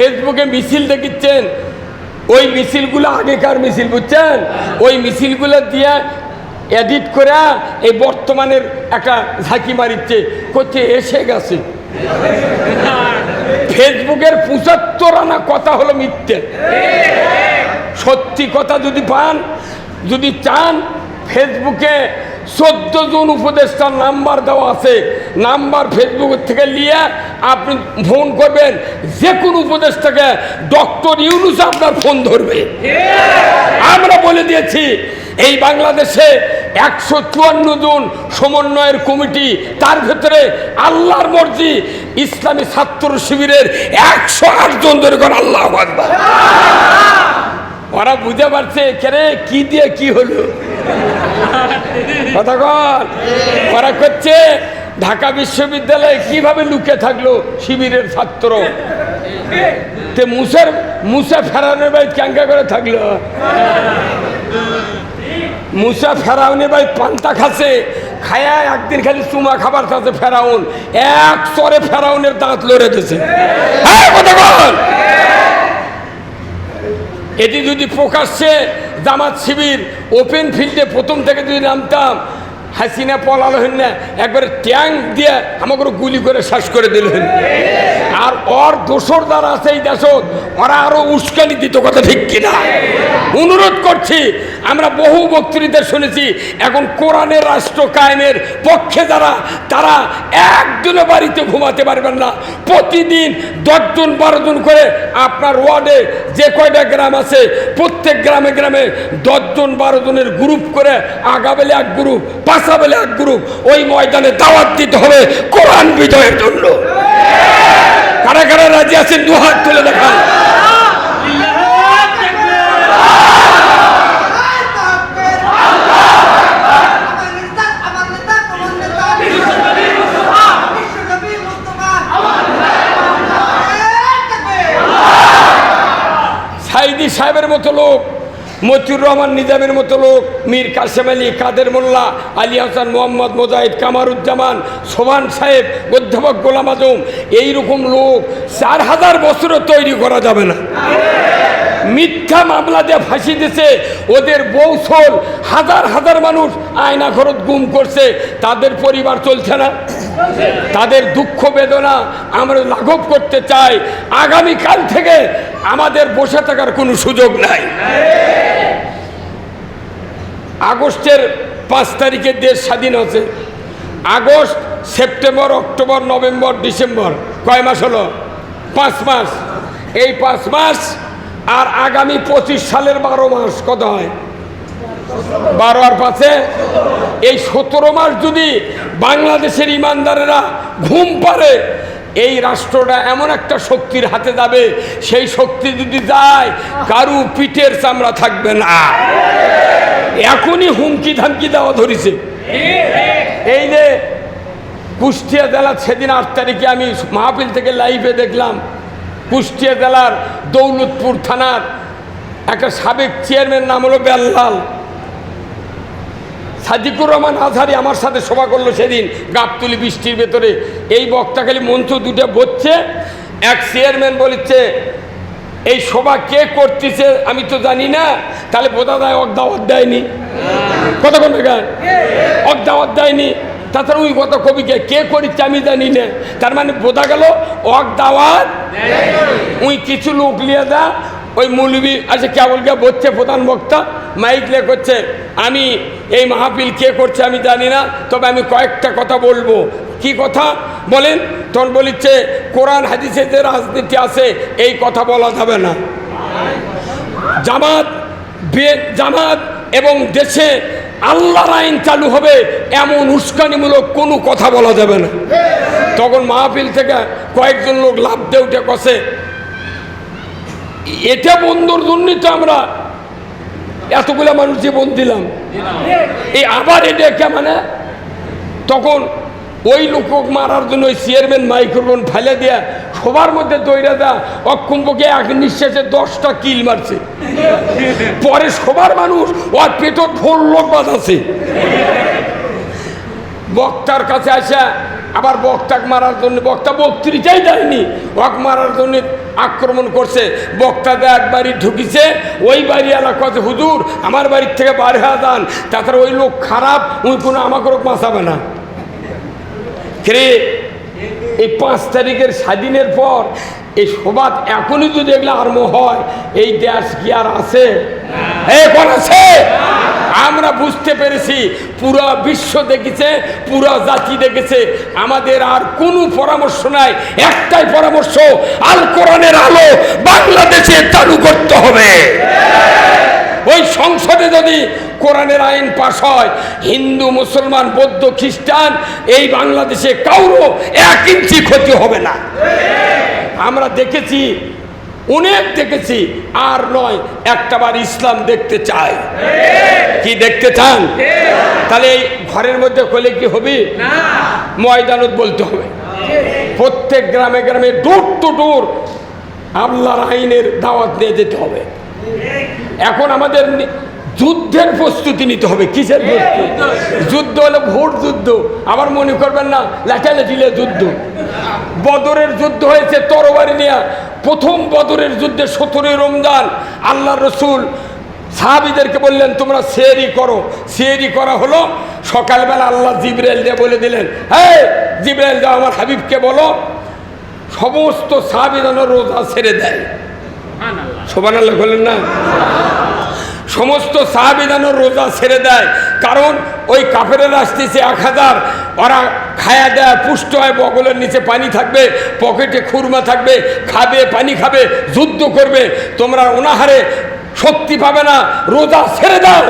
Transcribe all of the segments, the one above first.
ফেসবুকে মিছিল দেখিচ্ছেন। ওই মিছিলগুলো আগেকার মিছিল, বুঝছেন? ওই মিছিলগুলো দিয়ে এডিট করে এই বর্তমানের একটা ঝাঁকি মারিচ্ছে। করছে এসে গেছে। ফেসবুকের পঁচাত্তর আনা কথা হলো মিথ্যে। সত্যি কথা যদি পান, যদি চান, ফেসবুকে চোদ্দ জন উপদেষ্টার নাম্বার দেওয়া আছে। নাম্বার ফেসবুক থেকে নিয়ে আপনি ফোন করবেন যে কোনো উপদেষ্টাকে ডক্টর ইউনুস আপনার ফোন ধরবে। আমরা বলে দিয়েছি, এই বাংলাদেশে একশো চুয়ান্ন জন সমন্বয়ের কমিটি, তার ভেতরে আল্লাহর মর্জি ইসলামী ছাত্র শিবিরের একশো আট জন ধরে করেন আল্লাহ ওরা বুঝে পারছে, কেরে, কি দিয়ে কি হলো? কথা কর ওরা করছে ঢাকা বিশ্ববিদ্যালয়ে কীভাবে লুকে থাকল শিবিরের ছাত্র? তে মুসার, মুসা ফেরানোর বাড়ি ক্যাঙ্কা করে থাকল। মুসা ফেরাউনের বাড়ি পান্তা খাচ্ছে। খায়া একদিন খালি চুমা খাবার খাচ্ছে ফেরাউন। এক সরে ফেরাউনের দাঁত লড়ে দিছে। হ্যাঁ। এটি যদি প্রকাশ্যে জামাত শিবির ওপেন ফিল্ডে প্রথম থেকে যদি নামতাম হাসিনা পলালো হন না একবারে ট্যাঙ্ক দিয়ে আমাকে গুলি করে শ্বাস করে দিল আর ওর দোসর দ্বারা আছে এই দেশত, ওরা আরও উস্কানি দিত কথা ঠিক কিনা? অনুরোধ করছি, আমরা বহু বক্তৃতা শুনেছি, এখন কোরআনের রাষ্ট্র কায়েমের পক্ষে যারা, তারা একজনও বাড়িতে ঘুমাতে পারবেন না। প্রতিদিন দশজন বারো জন করে আপনার ওয়ার্ডে যে কয়টা গ্রাম আছে, প্রত্যেক গ্রামে গ্রামে দশজন বারো জনের গ্রুপ করে আগাবেলে এক গ্রুপ পাশাবেলে এক গ্রুপ ওই ময়দানে দাওয়াত দিতে হবে কোরআন বিজয়ের জন্য। কারা কারা রাজি আছেন দু হাত তুলে দেখান। সাহেবের মতো লোক মতিউর রহমান নিজামের মতো লোক, মীর কাসেম আলী, কাদের মোল্লা, আলী হাসান, মোহাম্মদ মোজাহিদ, কামারুজ্জামান, সোমান সাহেব, অধ্যাপক গোলাম আজম, এইরকম লোক চার হাজার বছরও তৈরি করা যাবে না। মিথ্যা মামলা দিয়ে ফাঁসি দিছে, ওদের বৌসল হাজার হাজার মানুষ আয়না খরচ গুম করছে, তাদের পরিবার চলছে না। তাদের দুঃখ বেদনা আমরা লাঘব করতে চাই। আগামীকাল থেকে আমাদের বসে থাকার কোনো সুযোগ নাই। আগস্টের পাঁচ তারিখে দেশ স্বাধীন হচ্ছে August, September, October, November, December, কয় মাস হলো? পাঁচ মাস। এই পাঁচ মাস আর আগামী পঁচিশ সালের বারো মাস কত হয়? বারো আর পাঁচে? এই সতেরো মাস যদি বাংলাদেশের ইমানদারেরা ঘুম পারে এই রাষ্ট্রটা এমন একটা শক্তির হাতে যাবে, সেই শক্তি যদি যায়, কারু পিঠের চামড়া থাকবে না। এখনই হুমকি ধামকি দেওয়া ধরেছে। এই যে কুষ্টিয়া জেলা সেদিন আট তারিখে আমি মাহফিল থেকে লাইভে দেখলাম, কুষ্টিয়া জেলার দৌলতপুর থানার একটা সাবেক চেয়ারম্যান, নাম হলো বেল্লাল। সাদিকুর রহমান আজহারি আমার সাথে সভা করল সেদিন গাবতুলি বৃষ্টির ভেতরে। এই বক্তা খালি মঞ্চ দুটো বসছে, এক চেয়ারম্যান বলেছে, এই সভা কে করতেছে আমি তো জানি না, তাহলে বোঝা যায় অক দাওয়াত দেয়নি কোন অক দাওয়াত দেয়নি। তাছাড়া ওই কথা কবিকে কে করিচ্ছে আমি জানি না। তার মানে বোঝা গেল অক দাওয়াত উই কিছু লোক লিয়ে দা ওই মৌলবি আছে কেবল কে বলছে প্রধান বক্তা। মাইক লে করছে, আমি এই মাহফিল কে করছে আমি জানি না, তবে আমি কয়েকটা কথা বলব। কি কথা? বলেন, তখন বলিচ্ছে, কোরআন, হাদিসে যে রাজনীতি আছে, এই কথা বলা যাবে না। জামাত জামাত এবং দেশে আল্লাহর আইন চালু হবে, এমন উস্কানিমূলক কোনো কথা বলা যাবে না। তখন মাহফিল থেকে কয়েকজন লোক লাভ দিয়ে উঠে কষে, এটা বন্ধুর জন্যই তো আমরা এতগুলো মানুষ জীবন দিলাম। এই আবার এটা মানে তখন ওই লোক মারার জন্য ওই চেয়ারম্যান মাইক্রোফোন ফেলে দেয়া সবার মধ্যে দৈরা দা অক্ষম্পকে এক নিঃশ্বাসে দশটা কিল মারছে। পরে সবার মানুষ, ওর পেটত ফোর লোক বাজাচ্ছে বক্তার কাছে আসা আবার বক্তাক মারার জন্য বক্তা বক্তৃতাই দেয়নি। ওয়াক মারার জন্য আক্রমণ করছে। বক্তাতে এক বাড়ি ঢুকিছে ওই বাড়ি এলাকা কথা হুজুর আমার বাড়ির থেকে বার হয়ে যান। তাছাড়া ওই লোক খারাপ ওই কোনো আমাকে রোগ মাসাবে না। রে এই পাঁচ তারিখের স্বাধীনের পর এই সবাদ এখনই যদি এগুলো আরম্ভ হয় এই দেশ কি আর আছে? এখন আছে? আমরা বুঝতে পেরেছি, পুরো বিশ্ব দেখেছে, পুরো জাতি দেখেছে। আমাদের আর কোনো পরামর্শ নাই, একটাই পরামর্শ, আল কোরআনের আলো বাংলাদেশে চালু করতে হবে। ওই সংসদে যদি কোরআনের আইন পাশ হয়, হিন্দু, মুসলমান, বৌদ্ধ, খ্রিস্টান, এই বাংলাদেশে কাউরও এক ইঞ্চি ক্ষতি হবে না। আমরা দেখেছি অনেক দেখেছি আর নয় একটাবার ইসলাম দেখতে চাই। কি দেখতে চান? তাহলে এই ঘরের মধ্যে করলে কি হবে? ময়দানত বলতে হবে। প্রত্যেক গ্রামে গ্রামে ডোর টু ডোর আল্লাহর আইনের দাওয়াত নিয়ে যেতে হবে। এখন আমাদের যুদ্ধের প্রস্তুতি নিতে হবে। কিসের প্রস্তুতি? যুদ্ধ হলো ভোট যুদ্ধ। আবার মনে করবেন না লেখালেখিলে যুদ্ধ। বদরের যুদ্ধ হয়েছে তরবারি নিয়ে। প্রথম বদরের যুদ্ধে সতেরোই রমজান আল্লাহ রসুল সাহাবিদেরকে বললেন তোমরা সেরি করো। সেরি করা হলো। সকালবেলা আল্লাহ জিব্রাইল দিয়ে বলে দিলেন হ্যাঁ জিব্রাইল দাও আমার হাবিবকে বলো সমস্ত সাহাবি যেন রোজা ছেড়ে দেয়। সোবান আল্লাহ বললেন না? সমস্ত সাহাবিদানোর রোজা ছেড়ে দেয়। কারণ ওই কাফেরের আসতেছে এক হাজার, ওরা খায়া দেয় পুষ্ট হয়, বগলের নিচে পানি থাকবে, পকেটে খুরমা থাকবে, খাবে, পানি খাবে, যুদ্ধ করবে। তোমরা অনাহারে শক্তি পাবে না, রোজা ছেড়ে দাও।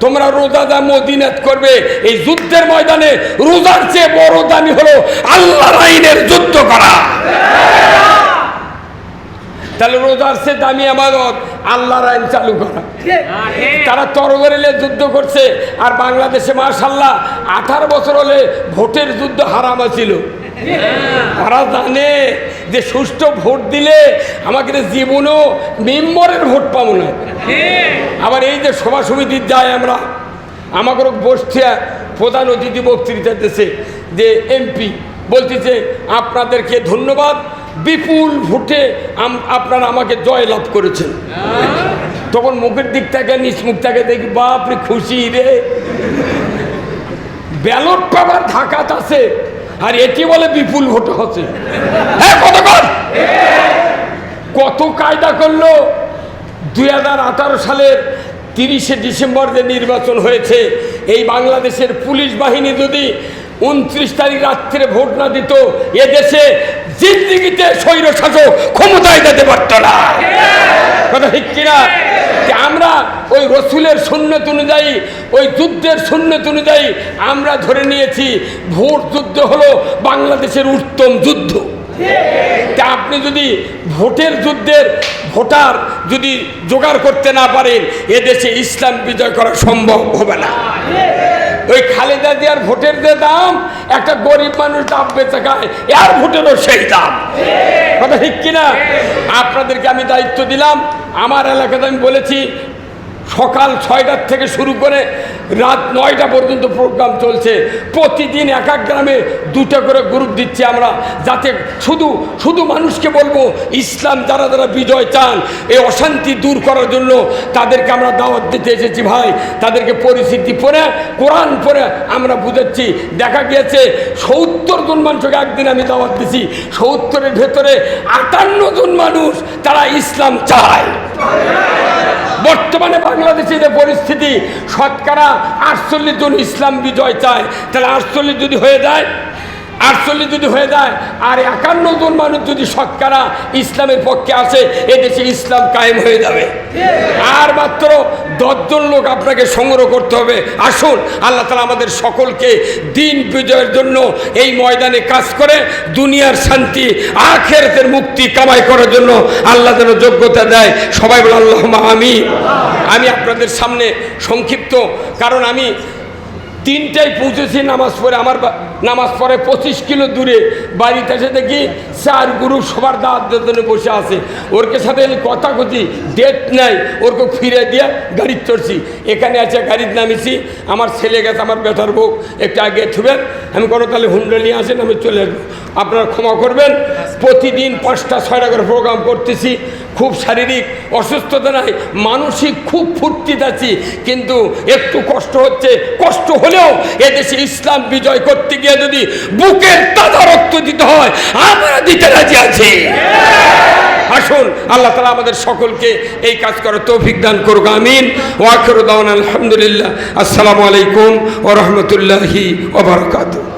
তোমরা রোজা দাম মদিনাত করবে, এই যুদ্ধের ময়দানে রোজার চেয়ে বড় দামি হলো আল্লাহর আইনের যুদ্ধ করা। তাহলে রোজার সে দামি আমানত, আল্লাহর আইন চালু করা। তারা তরবারিলে যুদ্ধ করছে, আর বাংলাদেশে মার্শাল্লাহ আঠারো বছর হলে ভোটের যুদ্ধ হারাম ছিল ওরা জানে যে সুষ্ঠু ভোট দিলে আমাকে জীবনও মেম্বরের ভোট পাবো না। আবার এই যে সভা সমিতির যাই আমরা, আমাকে বসছে, প্রধান অতিথি বক্তৃতা দিতেছে, যে এমপি বলতেছে, আপনাদেরকে ধন্যবাদ বিপুল ভোটে আপনারা আমাকে জয় লাভ করেছেন। তখন মুখের দিক থেকে, নিচ মুখ থেকে দেখি বাপরে খুশি রে। ব্যালট পেপার ঢাকাত আছে, আর এটি বলে বিপুল ভোট হচ্ছে। হ্যাঁ কত কায়দা করল? দুই হাজার আঠারো সালের তিরিশে ডিসেম্বর যে নির্বাচন হয়েছে, এই বাংলাদেশের পুলিশ বাহিনী যদি উনত্রিশ তারিখ রাত্রে ভোট না দিত এদেশে জিন্দিগিতে স্বৈর শাসক ক্ষমতায় যেতে পারত না। কথা ঠিক কিনা? আমরা ওই রসুলের সুন্নত অনুযায়ী, ওই যুদ্ধের সুন্নত অনুযায়ী আমরা ধরে নিয়েছি, ভোট যুদ্ধ হলো বাংলাদেশের উত্তম যুদ্ধ। তা আপনি যদি ভোটের যুদ্ধের ভোটার যদি জোগাড় করতে না পারেন এদেশে ইসলাম বিজয় করা সম্ভব হবে না। ওই খালেদা দিয়ার ভোটের যে দাম, একটা গরিব মানুষ দাম বেঁচে খায়, এর ভোটেরও সেই দাম। কথা ঠিক কিনা? আপনাদেরকে আমি দায়িত্ব দিলাম। আমার এলাকাতে আমি বলেছি, সকাল ছয়টার থেকে শুরু করে রাত নয়টা পর্যন্ত প্রোগ্রাম চলছে। প্রতিদিন এক এক গ্রামে দুটো করে গ্রুপ দিচ্ছি আমরা, যাতে শুধু শুধু মানুষকে বলব, ইসলাম যারা যারা বিজয় চান, এই অশান্তি দূর করার জন্য তাদেরকে আমরা দাওয়াত দিতে এসেছি ভাই। তাদেরকে পরিস্থিতি পড়ে কোরআন পড়ে আমরা বুঝাচ্ছি। দেখা গিয়েছে, সত্তর জন মানুষকে একদিন আমি দাওয়াত দিছি। সত্তরের ভেতরে আটান্ন জন মানুষ তারা ইসলাম চায়। বর্তমানে বাংলাদেশে যে পরিস্থিতি, শতকরা আটচল্লিশ জন ইসলাম বিজয় চায়, তাহলে আটচল্লিশ যদি হয়ে যায় আটচল্লিশ যদি হয়ে যায়, আর একান্ন জন মানুষ যদি শতকরা ইসলামের পক্ষে আসে এদেশে ইসলাম কায়েম হয়ে যাবে। আর মাত্র দশজন লোক আপনাকে সংগ্রহ করতে হবে। আসুন, আল্লাহ তালা আমাদের সকলকে দিন বিজয়ের জন্য এই ময়দানে কাজ করে দুনিয়ার শান্তি, আখেরাতের মুক্তি কামাই করার জন্য আল্লাহ যেন যোগ্যতা দেয়। সবাই বলে আল্লাহ আমি আমি আপনাদের সামনে সংক্ষিপ্ত, কারণ আমি তিনটায় পৌঁছেছি নামাজ পড়ে। আমার নামাজ পড়ে পঁচিশ কিলো দূরে, বাড়িতে এসে দেখি চার গুরু সবার দাঁত বসে আছে। ওরকে সাথে কথা কথি ডেট নাই, ওরকে ফিরে দিয়ে গাড়ি চড়ছি। এখানে আছে গাড়ির নামিছি, আমার ছেলে গেছে, আমার বেটার বউ, একটু আগে থুবেন আমি কোনো তাহলে হুন্ডা নিয়ে আসেন, আমি চলে আসব। আপনারা ক্ষমা করবেন। প্রতিদিন পাঁচটা, ছয়টা করে প্রোগ্রাম করতেছি, খুব শারীরিক অসুস্থতা নাই, মানসিক খুব ফুর্তিত আছি, কিন্তু একটু কষ্ট হচ্ছে, কষ্ট হলেও এদেশে ইসলাম বিজয় করতে গিয়ে যদি বুকের তাজা রক্ত দিতে হয়, আমরা দিতে রাজি আছি। আসুন, আল্লাহ তালা আমাদের সকলকে এই কাজ করার তৌফিক দান করুক, আমিন। ওয়াকরুদ্দান আলহামদুলিল্লাহ। আসসালামু আলাইকুম ও রহমতুল্লাহি ওবরকাতু